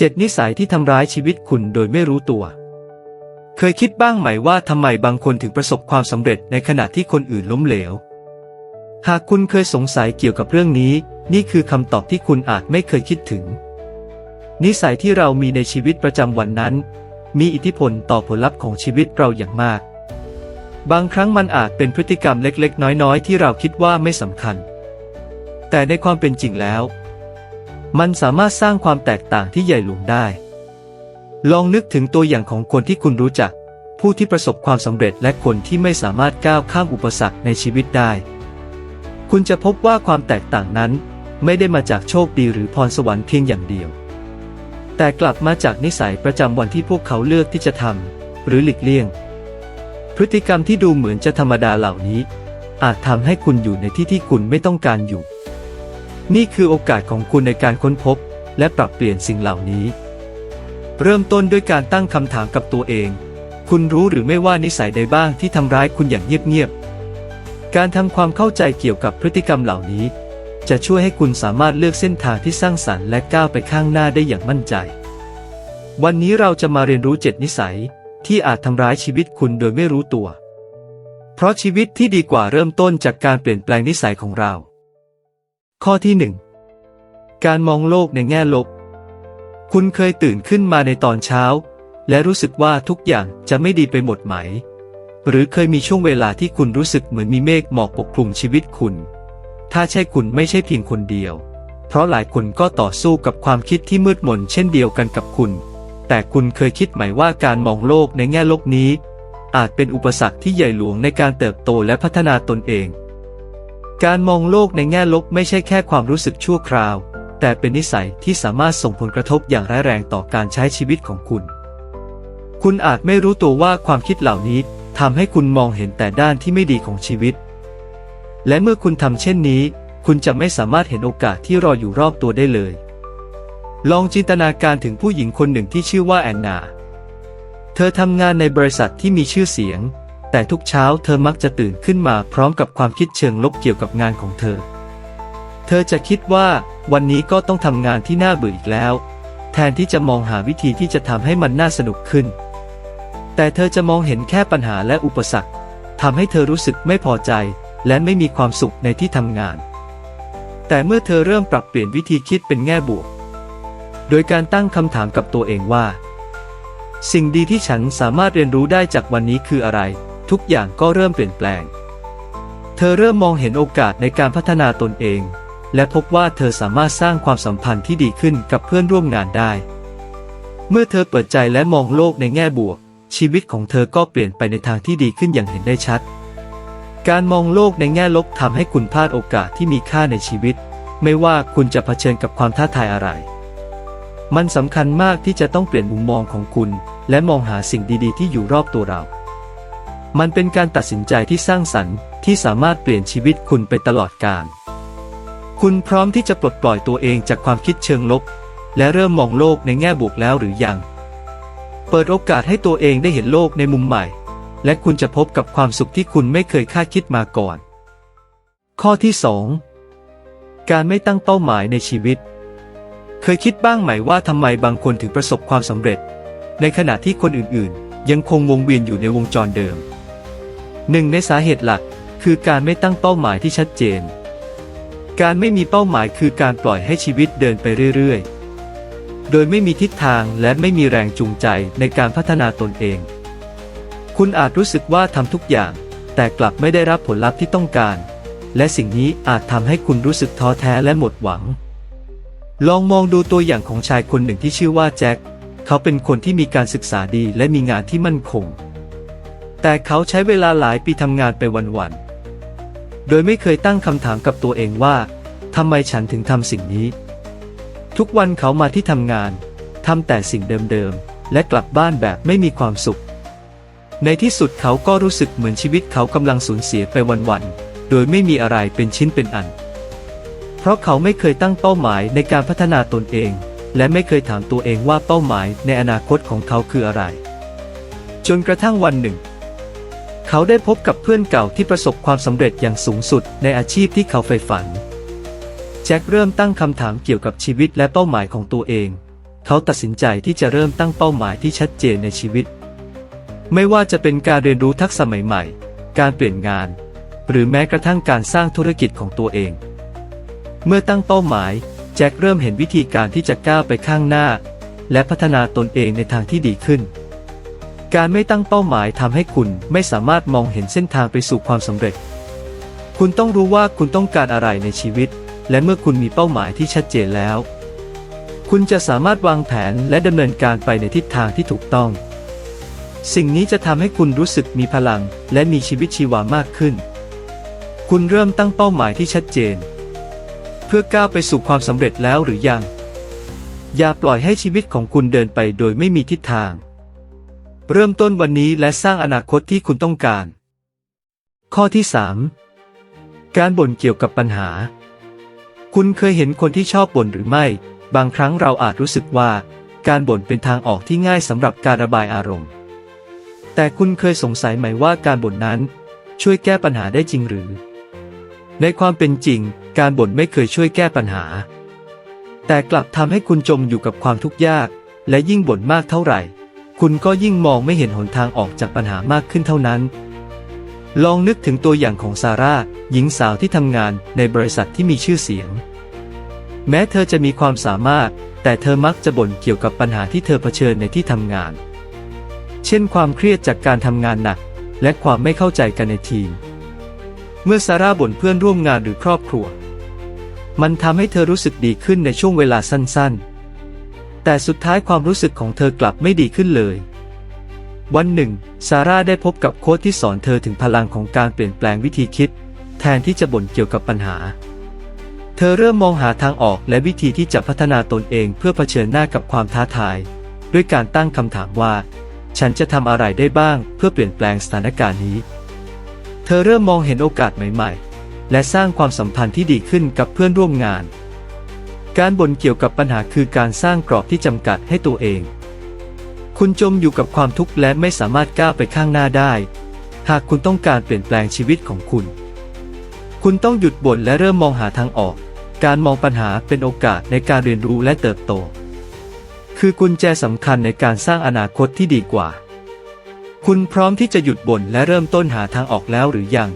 เจ็ดนิสัยที่ทำร้ายชีวิตคุณโดยไม่รู้ตัว เคยคิดบ้างไหมว่าทำไมบางคนถึงประสบความสำเร็จในขณะที่คนอื่นล้มเหลว หากคุณเคยสงสัยเกี่ยวกับเรื่องนี้ นี่คือคำตอบที่คุณอาจไม่เคยคิดถึง นิสัยที่เรามีในชีวิตประจำวันนั้น มีอิทธิพลต่อผลลัพธ์ของชีวิตเราอย่างมาก บางครั้งมันอาจเป็นพฤติกรรมเล็กๆ น้อยๆ ที่เราคิดว่าไม่สำคัญ แต่ในความเป็นจริงแล้ว มันสามารถสร้างความแตกต่างที่ใหญ่หลวงได้ ลองนึกถึงตัวอย่างของคนที่คุณรู้จัก ผู้ที่ประสบความสำเร็จและคนที่ไม่สามารถก้าวข้ามอุปสรรคในชีวิตได้ คุณจะพบว่าความแตกต่างนั้น ไม่ได้มาจากโชคดีหรือพรสวรรค์เพียงอย่างเดียว แต่กลับมาจากนิสัยประจำวันที่พวกเขาเลือกที่จะทำหรือหลีกเลี่ยง พฤติกรรมที่ดูเหมือนจะธรรมดาเหล่านี้ อาจทำให้คุณอยู่ในที่ที่คุณไม่ต้องการอยู่ นี่คือโอกาสของคุณในการค้นพบ และปรับเปลี่ยนสิ่งเหล่านี้ เริ่มต้นด้วยการตั้งคำถามกับตัวเอง คุณรู้หรือไม่ว่านิสัยใดบ้างที่ทำร้ายคุณอย่างเงียบๆ การทำความเข้าใจเกี่ยวกับพฤติกรรมเหล่านี้ จะช่วยให้คุณสามารถเลือกเส้นทางที่สร้างสรรค์และก้าวไปข้างหน้าได้อย่างมั่นใจ วันนี้เราจะมาเรียนรู้เจ็ดนิสัยที่อาจทำร้ายชีวิตคุณโดยไม่รู้ตัว เพราะชีวิตที่ดีกว่าเริ่มต้นจากการเปลี่ยนแปลงนิสัยของเรา ข้อที่หนึ่งการมองโลกในแง่ลบ คุณเคยตื่นขึ้นมาในตอนเช้า และรู้สึกว่าทุกอย่างจะไม่ดีไปหมดไหม หรือเคยมีช่วงเวลาที่คุณรู้สึกเหมือนมีเมฆหมอกปกคลุมชีวิตคุณ ถ้าใช่คุณไม่ใช่เพียงคนเดียว เพราะหลายคนก็ต่อสู้กับความคิดที่มืดมนเช่นเดียวกันกับคุณ แต่คุณเคยคิดไหมว่าการมองโลกในแง่ลบนี้ อาจเป็นอุปสรรคที่ใหญ่หลวงในการเติบโตและพัฒนาตนเอง การมองโลกในแง่ลบไม่ใช่แค่ความรู้สึกชั่วคราว แต่เป็นนิสัยที่สามารถส่งผลกระทบอย่างร้ายแรงต่อการใช้ชีวิตของคุณ คุณอาจไม่รู้ตัวว่าความคิดเหล่านี้ทำให้คุณมองเห็นแต่ด้านที่ไม่ดีของชีวิต และเมื่อคุณทำเช่นนี้ คุณจะไม่สามารถเห็นโอกาสที่รออยู่รอบตัวได้เลย ลองจินตนาการถึงผู้หญิงคนหนึ่งที่ชื่อว่าแอนนา เธอทำงานในบริษัทที่มีชื่อเสียง แต่ทุกเช้าเธอมักจะตื่นขึ้นมาพร้อมกับความคิดเชิงลบเกี่ยวกับงานของเธอ เธอจะคิดว่าวันนี้ก็ต้องทำงานที่น่าเบื่ออีกแล้ว แทนที่จะมองหาวิธีที่จะทำให้มันน่าสนุกขึ้น แต่เธอจะมองเห็นแค่ปัญหาและอุปสรรคทำให้เธอรู้สึกไม่พอใจ และไม่มีความสุขในที่ทำงาน แต่เมื่อเธอเริ่มปรับเปลี่ยนวิธีคิดเป็นแง่บวก โดยการตั้งคำถามกับตัวเองว่า สิ่งดีที่ฉันสามารถเรียนรู้ได้จากวันนี้คืออะไร ทุกอย่างก็เริ่มเปลี่ยนแปลง เธอเริ่มมองเห็นโอกาสในการพัฒนาตนเอง และพบว่าเธอสามารถสร้างความสัมพันธ์ที่ดีขึ้นกับเพื่อนร่วมงานได้ เมื่อเธอเปิดใจและมองโลกในแง่บวก ชีวิตของเธอก็เปลี่ยนไปในทางที่ดีขึ้นอย่างเห็นได้ชัด การมองโลกในแง่ลบทำให้คุณพลาดโอกาสที่มีค่าในชีวิต ไม่ว่าคุณจะเผชิญกับความท้าทายอะไร มันสำคัญมากที่จะต้องเปลี่ยนมุมมองของคุณ และมองหาสิ่งดีๆ ที่อยู่รอบตัวเรา มันเป็นการตัดสินใจที่สร้างสรรค์ที่สามารถเปลี่ยนชีวิตคุณไปตลอดกาล คุณพร้อมที่จะปลดปล่อยตัวเองจากความคิดเชิงลบ และเริ่มมองโลกในแง่บวกแล้วหรือยัง เปิดโอกาสให้ตัวเองได้เห็นโลกในมุมใหม่ และคุณจะพบกับความสุขที่คุณไม่เคยคาดคิดมาก่อน ข้อที่ 2 การไม่ตั้งเป้าหมายในชีวิต เคยคิดบ้างไหมว่าทำไมบางคนถึงประสบความสำเร็จ ในขณะที่คนอื่นๆ ยังคงวงเวียนอยู่ในวงจรเดิม หนึ่งในสาเหตุหลัก คือการไม่ตั้งเป้าหมายที่ชัดเจน การไม่มีเป้าหมายคือการปล่อยให้ชีวิตเดินไปเรื่อยๆ โดยไม่มีทิศทางและไม่มีแรงจูงใจในการพัฒนาตนเอง คุณอาจรู้สึกว่าทำทุกอย่าง แต่กลับไม่ได้รับผลลัพธ์ที่ต้องการ และสิ่งนี้อาจทำให้คุณรู้สึกท้อแท้และหมดหวัง ลองมองดูตัวอย่างของชายคนหนึ่งที่ชื่อว่าแจ็ค เขาเป็นคนที่มีการศึกษาดีและมีงานที่มั่นคง แต่เขาใช้เวลาหลายปีทำงานไปวันๆ โดยไม่เคยตั้งคำถามกับตัวเองว่าทำไมฉันถึงทำสิ่งนี้ ทุกวันเขามาที่ทำงานทำแต่สิ่งเดิมๆ และกลับบ้านแบบไม่มีความสุข ในที่สุดเขาก็รู้สึกเหมือนชีวิตเขากำลังสูญเสียไปวันๆ โดยไม่มีอะไรเป็นชิ้นเป็นอัน เพราะเขาไม่เคยตั้งเป้าหมายในการพัฒนาตนเอง และไม่เคยถามตัวเองว่าเป้าหมายในอนาคตของเขาคืออะไร จนกระทั่งวันหนึ่ง เขาได้พบกับเพื่อนเก่าที่ประสบความสำเร็จอย่างสูงสุดในอาชีพที่เขาใฝ่ฝัน แจ็คเริ่มตั้งคำถามเกี่ยวกับชีวิตและเป้าหมายของตัวเอง เขาตัดสินใจที่จะเริ่มตั้งเป้าหมายที่ชัดเจนในชีวิต ไม่ว่าจะเป็นการเรียนรู้ทักษะใหม่ๆ การเปลี่ยนงาน หรือแม้กระทั่งการสร้างธุรกิจของตัวเอง เมื่อตั้งเป้าหมาย แจ็คเริ่มเห็นวิธีการที่จะก้าวไปข้างหน้า และพัฒนาตนเองในทางที่ดีขึ้น การไม่ตั้งเป้าหมายทำให้คุณไม่สามารถมองเห็นเส้นทางไปสู่ความสำเร็จ คุณต้องรู้ว่าคุณต้องการอะไรในชีวิต และเมื่อคุณมีเป้าหมายที่ชัดเจนแล้ว คุณจะสามารถวางแผนและดำเนินการไปในทิศทางที่ถูกต้อง สิ่งนี้จะทำให้คุณรู้สึกมีพลัง และมีชีวิตชีวามากขึ้น คุณเริ่มตั้งเป้าหมายที่ชัดเจน เพื่อก้าวไปสู่ความสำเร็จแล้วหรือยัง อย่าปล่อยให้ชีวิตของคุณเดินไปโดยไม่มีทิศทาง เริ่มต้นวันนี้และสร้างอนาคตที่คุณต้องการ ข้อที่ 3 การบ่นเกี่ยวกับปัญหา คุณเคยเห็นคนที่ชอบบ่นหรือไม่ บางครั้งเราอาจรู้สึกว่า การบ่นเป็นทางออกที่ง่ายสำหรับการระบายอารมณ์ แต่คุณเคยสงสัยไหมว่าการบ่นนั้น ช่วยแก้ปัญหาได้จริงหรือ ในความเป็นจริง การบ่นไม่เคยช่วยแก้ปัญหา แต่กลับทำให้คุณจมอยู่กับความทุกข์ยาก และยิ่งบ่นมากเท่าไหร่ คุณก็ยิ่งมองไม่เห็นหนทางออกจากปัญหามากขึ้นเท่านั้น ลองนึกถึงตัวอย่างของซาร่าหญิงสาวที่ทำงานในบริษัทที่มีชื่อเสียง แม้เธอจะมีความสามารถ แต่เธอมักจะบ่นเกี่ยวกับปัญหาที่เธอเผชิญในที่ทำงาน เช่นความเครียดจากการทำงานหนัก และความไม่เข้าใจกันในทีม เมื่อซาร่าบ่นเพื่อนร่วมงานหรือครอบครัว มันทำให้เธอรู้สึกดีขึ้นในช่วงเวลาสั้นๆ แต่สุดท้ายความรู้สึกของเธอกลับไม่ดีขึ้นเลย วันหนึ่ง ซาร่าได้พบกับโค้ชที่สอนเธอถึงพลังของการเปลี่ยนแปลงวิธีคิด แทนที่จะบ่นเกี่ยวกับปัญหา เธอเริ่มมองหาทางออกและวิธีที่จะพัฒนาตนเองเพื่อเผชิญหน้ากับความท้าทาย ด้วยการตั้งคำถามว่า ฉันจะทำอะไรได้บ้างเพื่อเปลี่ยนแปลงสถานการณ์นี้ เธอเริ่มมองเห็นโอกาสใหม่ ๆ และสร้างความสัมพันธ์ที่ดีขึ้นกับเพื่อนร่วมงาน การบ่นเกี่ยวกับปัญหาคือการสร้างกรอบที่จำกัดให้ตัวเอง คุณจมอยู่กับความทุกข์และไม่สามารถก้าวไปข้างหน้าได้ หากคุณต้องการเปลี่ยนแปลงชีวิตของคุณ คุณต้องหยุดบ่นและเริ่มมองหาทางออก การมองปัญหาเป็นโอกาสในการเรียนรู้และเติบโต คือกุญแจสำคัญในการสร้างอนาคตที่ดีกว่า คุณพร้อมที่จะหยุดบ่นและเริ่มต้นหาทางออกแล้วหรือยัง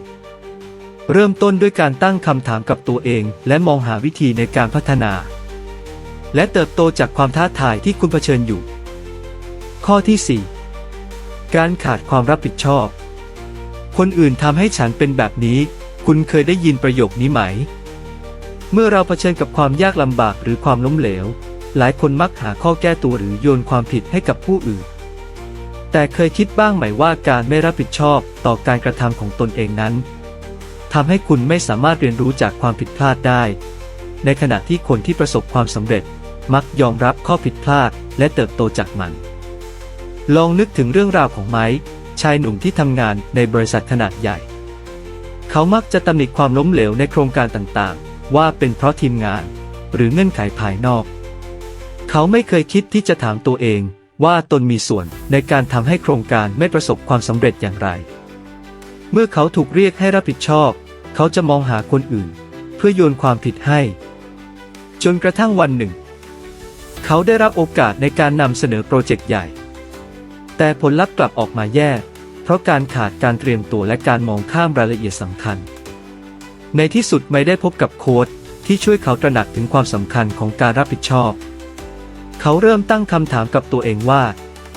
เริ่มต้นด้วยการตั้งคำถามกับตัวเอง และมองหาวิธีในการพัฒนา และเติบโตจากความท้าทายที่คุณเผชิญอยู่ ข้อที่ 4 การขาดความรับผิดชอบ คนอื่นทำให้ฉันเป็นแบบนี้ คุณเคยได้ยินประโยคนี้ไหม เมื่อเราเผชิญกับความยากลำบากหรือความล้มเหลว หลายคนมักหาข้อแก้ตัวหรือโยนความผิดให้กับผู้อื่น แต่เคยคิดบ้างไหมว่าการไม่รับผิดชอบต่อการกระทำของตนเองนั้น ทำให้คุณไม่สามารถเรียนรู้จากความผิดพลาดได้ ในขณะที่คนที่ประสบความสำเร็จมักยอมรับข้อผิดพลาดและเติบโตจากมัน ลองนึกถึงเรื่องราวของไม้ชายหนุ่มที่ทำงานในบริษัทขนาดใหญ่ เขามักจะตำหนิความล้มเหลวในโครงการต่างๆ ว่าเป็นเพราะทีมงาน หรือเงื่อนไขภายนอก เขาไม่เคยคิดที่จะถามตัวเองว่าตนมีส่วนในการทำให้โครงการไม่ประสบความสำเร็จอย่างไร เมื่อเขาถูกเรียกให้รับผิดชอบ เขาจะมองหาคนอื่น เพื่อโยนความผิดให้ จนกระทั่งวันหนึ่ง เขาได้รับโอกาสในการนำเสนอโปรเจกต์ใหญ่ แต่ผลลัพธ์กลับออกมาแย่ เพราะการขาดการเตรียมตัวและการมองข้ามรายละเอียดสำคัญ ในที่สุดไม่ได้พบกับโค้ดที่ช่วยเขาตระหนักถึงความสำคัญของการรับผิดชอบ เขาเริ่มตั้งคำถามกับตัวเองว่า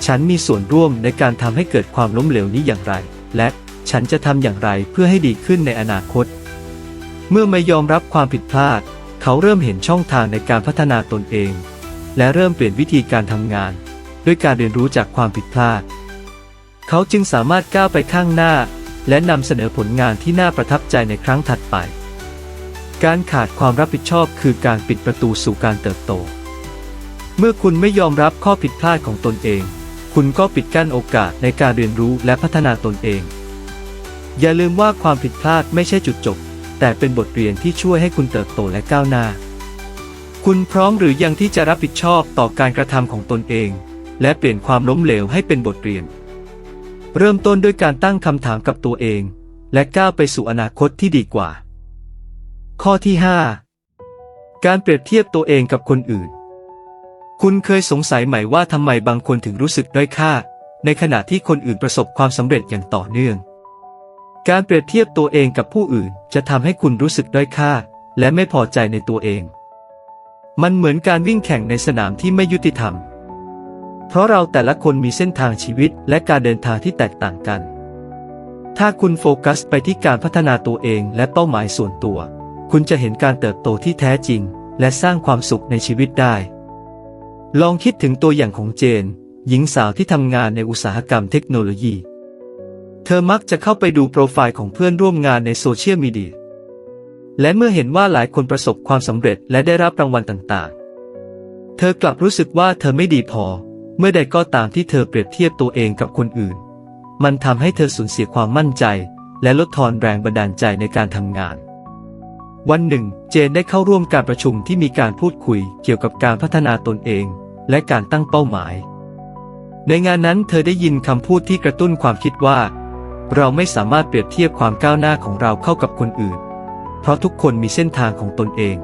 ฉันมีส่วนร่วมในการทำให้เกิดความล้มเหลวนี้อย่างไร และ ฉันจะทำอย่างไรเพื่อให้ดีขึ้นในอนาคต เมื่อไม่ยอมรับความผิดพลาด เขาเริ่มเห็นช่องทางในการพัฒนาตนเอง และเริ่มเปลี่ยนวิธีการทำงาน ด้วยการเรียนรู้จากความผิดพลาด เขาจึงสามารถก้าวไปข้างหน้า และนำเสนอผลงานที่น่าประทับใจในครั้งถัดไป การขาดความรับผิดชอบคือการปิดประตูสู่การเติบโต เมื่อคุณไม่ยอมรับข้อผิดพลาดของตนเอง คุณก็ปิดกั้นโอกาสในการเรียนรู้และพัฒนาตนเอง อย่าลืมว่าความผิดพลาดไม่ใช่จุดจบ แต่เป็นบทเรียนที่ช่วยให้คุณเติบโตและก้าวหน้า คุณพร้อมหรือยังที่จะรับผิดชอบต่อการกระทำของตนเอง และเปลี่ยนความล้มเหลวให้เป็นบทเรียน เริ่มต้นด้วยการตั้งคำถามกับตัวเอง และก้าวไปสู่อนาคตที่ดีกว่า ข้อที่ 5 การเปรียบเทียบตัวเองกับคนอื่น คุณเคยสงสัยไหมว่าทำไมบางคนถึงรู้สึกด้อยค่า ในขณะที่คนอื่นประสบความสำเร็จอย่างต่อเนื่อง การเปรียบเทียบตัวเองกับผู้อื่น จะทำให้คุณรู้สึกด้อยค่า และไม่พอใจในตัวเอง มันเหมือนการวิ่งแข่งในสนามที่ไม่ยุติธรรม เพราะเราแต่ละคนมีเส้นทางชีวิตและการเดินทางที่แตกต่างกัน ถ้าคุณโฟกัสไปที่การพัฒนาตัวเองและเป้าหมายส่วนตัว คุณจะเห็นการเติบโตที่แท้จริง และสร้างความสุขในชีวิตได้ ลองคิดถึงตัวอย่างของเจน หญิงสาวที่ทำงานในอุตสาหกรรมเทคโนโลยี เธอมักจะเข้าไปดูโปรไฟล์ของเพื่อนร่วมงานในโซเชียลมีเดีย และเมื่อเห็นว่าหลายคนประสบความสำเร็จและได้รับรางวัลต่างๆ เธอกลับรู้สึกว่าเธอไม่ดีพอ เมื่อใดก็ตามที่เธอเปรียบเทียบตัวเองกับคนอื่น มันทำให้เธอสูญเสียความมั่นใจ และลดทอนแรงบันดาลใจในการทำงาน วันหนึ่ง เจนได้เข้าร่วมการประชุมที่มีการพูดคุยเกี่ยวกับการพัฒนาตนเอง และการตั้งเป้าหมาย ในงานนั้นเธอได้ยินคำพูดที่กระตุ้นความคิดว่า เราไม่สามารถเปรียบเทียบความก้าวหน้าของเราเข้ากับคนอื่น เพราะทุกคนมีเส้นทางของตนเอง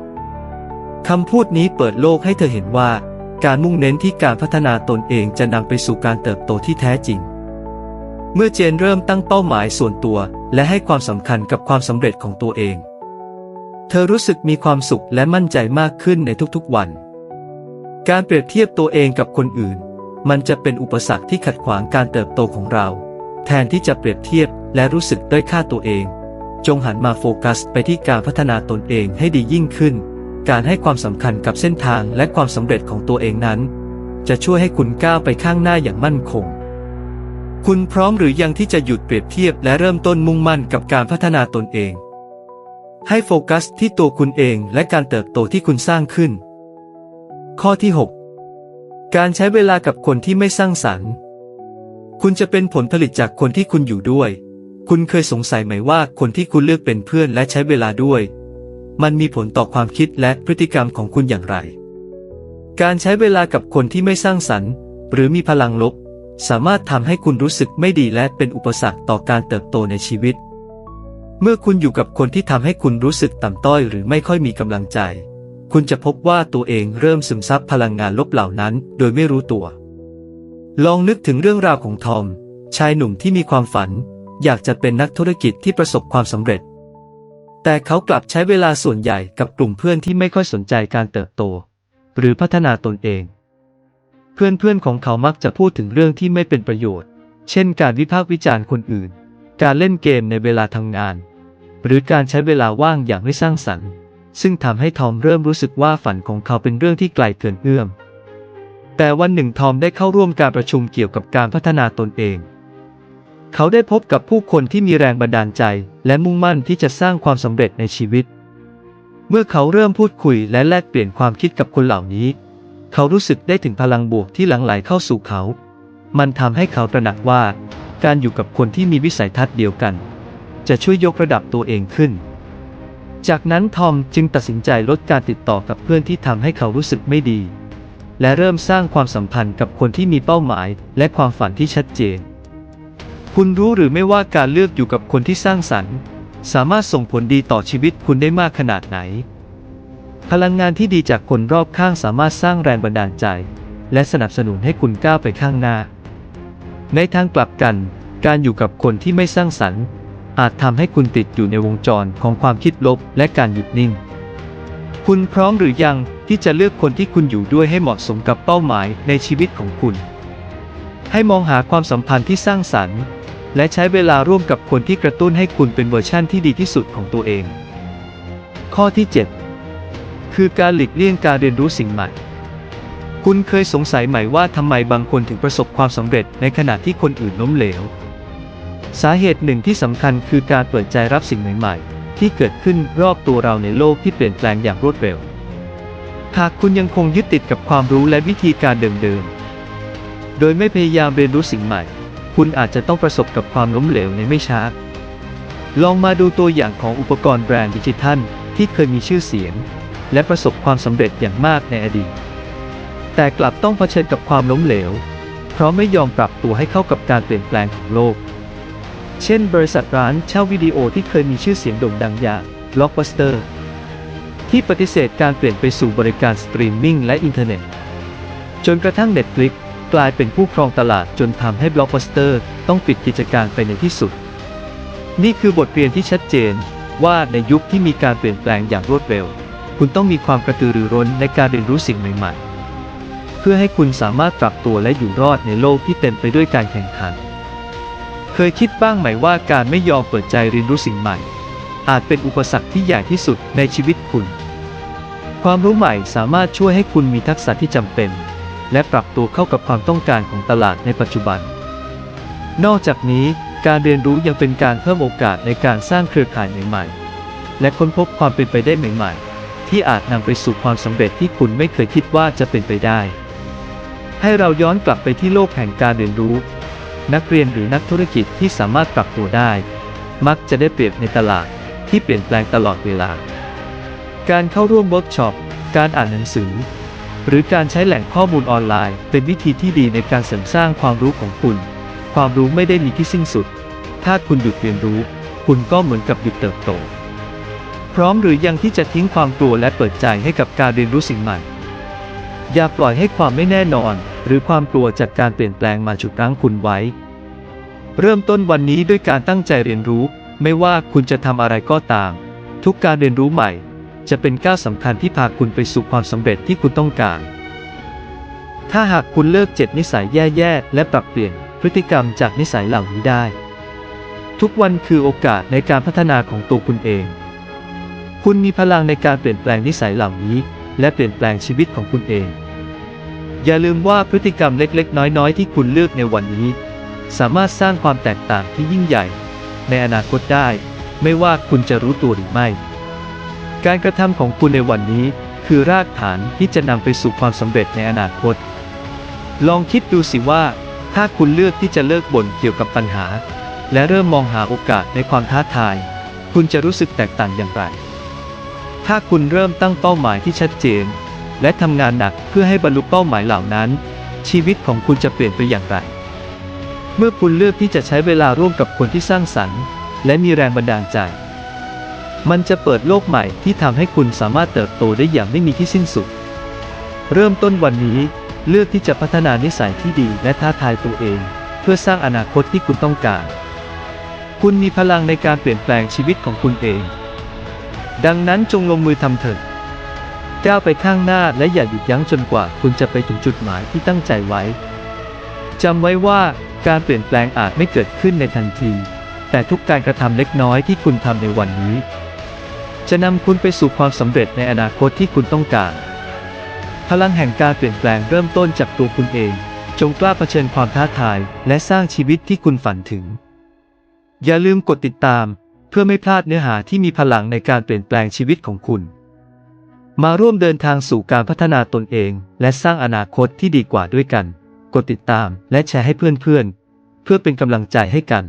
คำพูดนี้เปิดโลกให้เธอเห็นว่า การมุ่งเน้นที่การพัฒนาตนเองจะนำไปสู่การเติบโตที่แท้จริง เมื่อเจนเริ่มตั้งเป้าหมายส่วนตัว และให้ความสำคัญกับความสำเร็จของตัวเอง เธอรู้สึกมีความสุขและมั่นใจมากขึ้นในทุกๆวัน การเปรียบเทียบตัวเองกับคนอื่น มันจะเป็นอุปสรรคที่ขัดขวางการเติบโตของเรา แทนที่จะเปรียบเทียบและรู้สึกด้อยค่าตัวเอง จงหันมาโฟกัสไปที่การพัฒนาตนเองให้ดียิ่งขึ้น การให้ความสำคัญกับเส้นทางและความสำเร็จของตัวเองนั้น จะช่วยให้คุณก้าวไปข้างหน้าอย่างมั่นคง คุณพร้อมหรือยังที่จะหยุดเปรียบเทียบและเริ่มต้นมุ่งมั่นกับการพัฒนาตนเอง ให้โฟกัสที่ตัวคุณเองและการเติบโตที่คุณสร้างขึ้น ข้อที่ 6 การใช้เวลากับคนที่ไม่สร้างสรรค์ คุณจะเป็นผลผลิตจากคนที่คุณอยู่ด้วย คุณเคยสงสัยไหมว่าคนที่คุณเลือกเป็นเพื่อนและใช้เวลาด้วย มันมีผลต่อความคิดและพฤติกรรมของคุณอย่างไร การใช้เวลากับคนที่ไม่สร้างสรรค์ หรือมีพลังลบ สามารถทำให้คุณรู้สึกไม่ดีและเป็นอุปสรรคต่อการเติบโตในชีวิต เมื่อคุณอยู่กับคนที่ทำให้คุณรู้สึกต่ำต้อย หรือไม่ค่อยมีกำลังใจ คุณจะพบว่าตัวเองเริ่มซึมซับพลังงานลบเหล่านั้น โดยไม่รู้ตัว ลองนึกถึงเรื่องราวของทอม ชายหนุ่มที่มีความฝัน อยากจะเป็นนักธุรกิจที่ประสบความสำเร็จ แต่เขากลับใช้เวลาส่วนใหญ่กับกลุ่มเพื่อนที่ไม่ค่อยสนใจการเติบโต หรือพัฒนาตนเอง เพื่อนๆของเขามักจะพูดถึงเรื่องที่ไม่เป็นประโยชน์ เช่น การวิพากษ์วิจารณ์คนอื่น การเล่นเกมในเวลาทำงาน หรือการใช้เวลาว่างอย่างไม่สร้างสรรค์ ซึ่งทำให้ทอมเริ่มรู้สึกว่าฝันของเขาเป็นเรื่องที่ไกลเกินเอื้อม แต่วันหนึ่งทอมได้เข้าร่วมการประชุมเกี่ยวกับการพัฒนาตนเอง เขาได้พบกับผู้คนที่มีแรงบันดาลใจ และมุ่งมั่นที่จะสร้างความสำเร็จในชีวิต เมื่อเขาเริ่มพูดคุยและแลกเปลี่ยนความคิดกับคนเหล่านี้ เขารู้สึกได้ถึงพลังบวกที่หลั่งไหลเข้าสู่เขา มันทำให้เขาตระหนักว่า การอยู่กับคนที่มีวิสัยทัศน์เดียวกัน จะช่วยยกระดับตัวเองขึ้นจากนั้นทอมจึงตัดสินใจลดการติดต่อกับเพื่อนที่ทำให้เขารู้สึกไม่ดี และเริ่มสร้างความสัมพันธ์กับคนที่มีเป้าหมาย และความฝันที่ชัดเจน คุณรู้หรือไม่ว่าการเลือกอยู่กับคนที่สร้างสรรค์ สามารถส่งผลดีต่อชีวิตคุณได้มากขนาดไหน พลังงานที่ดีจากคนรอบข้างสามารถสร้างแรงบันดาลใจ และสนับสนุนให้คุณก้าวไปข้างหน้า ในทางกลับกัน การอยู่กับคนที่ไม่สร้างสรรค์ อาจทำให้คุณติดอยู่ในวงจรของความคิดลบและการหยุดนิ่ง คุณพร้อมหรือยังที่จะเลือกคนที่คุณอยู่ด้วยให้เหมาะสมกับเป้าหมายในชีวิตของคุณ ให้มองหาความสัมพันธ์ที่สร้างสรรค์ และใช้เวลาร่วมกับคนที่กระตุ้นให้คุณเป็นเวอร์ชั่นที่ดีที่สุดของตัวเอง ข้อที่ 7 คือการหลีกเลี่ยงการเรียนรู้สิ่งใหม่ คุณเคยสงสัยไหมว่าทำไมบางคนถึงประสบความสำเร็จในขณะที่คนอื่นล้มเหลว สาเหตุหนึ่งที่สำคัญคือการเปิดใจรับสิ่งใหม่ๆ ที่เกิดขึ้นรอบตัวเราในโลกที่เปลี่ยนแปลงอย่างรวดเร็ว หากคุณยังคงยึดติดกับความรู้และวิธีการเดิมๆ โดยไม่พยายามเรียนรู้สิ่งใหม่ คุณอาจจะต้องประสบกับความล้มเหลวในไม่ช้า ลองมาดูตัวอย่างของอุปกรณ์แบรนด์ดิจิทัลที่เคยมีชื่อเสียง และประสบความสำเร็จอย่างมากในอดีต แต่กลับต้องเผชิญกับความล้มเหลว เพราะไม่ยอมปรับตัวให้เข้ากับการเปลี่ยนแปลงของโลก เช่นบริษัทร้านเช่าวิดีโอที่เคยมีชื่อเสียงโด่งดังอย่าง Blockbuster ที่ปฏิเสธการเปลี่ยนไปสู่บริการสตรีมมิ่งและอินเทอร์เน็ต จนกระทั่ง Netflix กลายเป็นผู้ครองตลาดจนทำให้ Blockbuster ต้องปิดกิจการไปในที่สุด นี่คือบทเรียนที่ชัดเจนว่าในยุคที่มีการเปลี่ยนแปลงอย่างรวดเร็ว คุณต้องมีความกระตือรือร้นในการเรียนรู้สิ่งใหม่ๆ เพื่อให้คุณสามารถปรับตัวและอยู่รอดในโลกที่เต็มไปด้วยการแข่งขัน เคยคิดบ้างไหมว่าการไม่ยอมเปิดใจเรียนรู้สิ่งใหม่ อาจเป็นอุปสรรคที่ใหญ่ที่สุดในชีวิตคุณ ความรู้ใหม่สามารถช่วยให้คุณมีทักษะที่จำเป็น และปรับตัวเข้ากับความต้องการของตลาดในปัจจุบัน นอกจากนี้การเรียนรู้ยังเป็นการเพิ่มโอกาสในการสร้างเครือข่ายใหม่ๆ และค้นพบความเป็นไปได้ใหม่ๆ ที่อาจนำไปสู่ความสำเร็จที่คุณไม่เคยคิดว่าจะเป็นไปได้ ให้เราย้อนกลับไปที่โลกแห่งการเรียนรู้ นักเรียนหรือนักธุรกิจที่สามารถปรับตัวได้ มักจะได้เปรียบในตลาดที่เปลี่ยนแปลงตลอดเวลา การเข้าร่วมเวิร์กช็อป การอ่านหนังสือ หรือการใช้แหล่งข้อมูลออนไลน์ เป็นวิธีที่ดีในการเสริมสร้างความรู้ของคุณ ความรู้ไม่ได้มีที่สิ้นสุด ถ้าคุณหยุดเรียนรู้ คุณก็เหมือนกับหยุดเติบโต พร้อมหรือยังที่จะทิ้งความกลัวและเปิดใจให้กับการเรียนรู้สิ่งใหม่ อย่าปล่อยให้ความไม่แน่นอน หรือความกลัวจากการเปลี่ยนแปลงมาฉุดรั้งคุณไว้ เริ่มต้นวันนี้ด้วยการตั้งใจเรียนรู้ ไม่ว่าคุณจะทำอะไรก็ตาม ทุกการเรียนรู้ใหม่ จะเป็นก้าวสำคัญที่พาคุณไปสู่ความสำเร็จที่คุณต้องการ ถ้าหากคุณเลิกเจ็ดนิสัยแย่ๆ และปรับเปลี่ยนพฤติกรรมจากนิสัยเหล่านี้ได้ ทุกวันคือโอกาสในการพัฒนาของตัวคุณเอง คุณมีพลังในการเปลี่ยนแปลงนิสัยเหล่านี้ และเปลี่ยนแปลงชีวิตของคุณเอง อย่าลืมว่าพฤติกรรมเล็กๆ น้อยๆ ที่คุณเลือกในวันนี้ สามารถสร้างความแตกต่างที่ยิ่งใหญ่ ในอนาคตได้ ไม่ว่าคุณจะรู้ตัวหรือไม่ การกระทำของคุณในวันนี้ คือรากฐานที่จะนำไปสู่ความสำเร็จในอนาคต ลองคิดดูสิว่า ถ้าคุณเลือกที่จะเลิกบ่นเกี่ยวกับปัญหา และเริ่มมองหาโอกาสในความท้าทาย คุณจะรู้สึกแตกต่างอย่างไร ถ้าคุณเริ่มตั้งเป้าหมายที่ชัดเจน และทำงานหนักเพื่อให้บรรลุเป้าหมายเหล่านั้น ชีวิตของคุณจะเปลี่ยนไปอย่างไร เมื่อคุณเลือกที่จะใช้เวลาร่วมกับคนที่สร้างสรรค์ และมีแรงบันดาลใจ มันจะเปิดโลกใหม่ที่ทำให้คุณสามารถเติบโตได้อย่างไม่มีที่สิ้นสุด เริ่มต้นวันนี้เลือกที่จะพัฒนานิสัยที่ดีและท้าทายตัวเอง เพื่อสร้างอนาคตที่คุณต้องการ คุณมีพลังในการเปลี่ยนแปลงชีวิตของคุณเอง ดังนั้นจงลงมือทำเถิด ก้าวไปข้างหน้าและอย่าหยุดยั้งจนกว่าคุณจะไปถึงจุดหมายที่ตั้งใจไว้จำไว้ว่าการเปลี่ยนแปลงอาจไม่เกิดขึ้นในทันที แต่ทุกการกระทำเล็กน้อยที่คุณทำในวันนี้ จะนำคุณไปสู่ความสำเร็จในอนาคตที่คุณต้องการ พลังแห่งการเปลี่ยนแปลงเริ่มต้นจากตัวคุณเอง จงกล้าเผชิญความท้าทาย และสร้างชีวิตที่คุณฝันถึง อย่าลืมกดติดตาม เพื่อไม่พลาดเนื้อหาที่มีพลังในการเปลี่ยนแปลงชีวิตของคุณ มาร่วมเดินทางสู่การพัฒนาตนเอง และสร้างอนาคตที่ดีกว่าด้วยกัน กดติดตามและแชร์ให้เพื่อนๆเพื่อเป็นกำลังใจให้กัน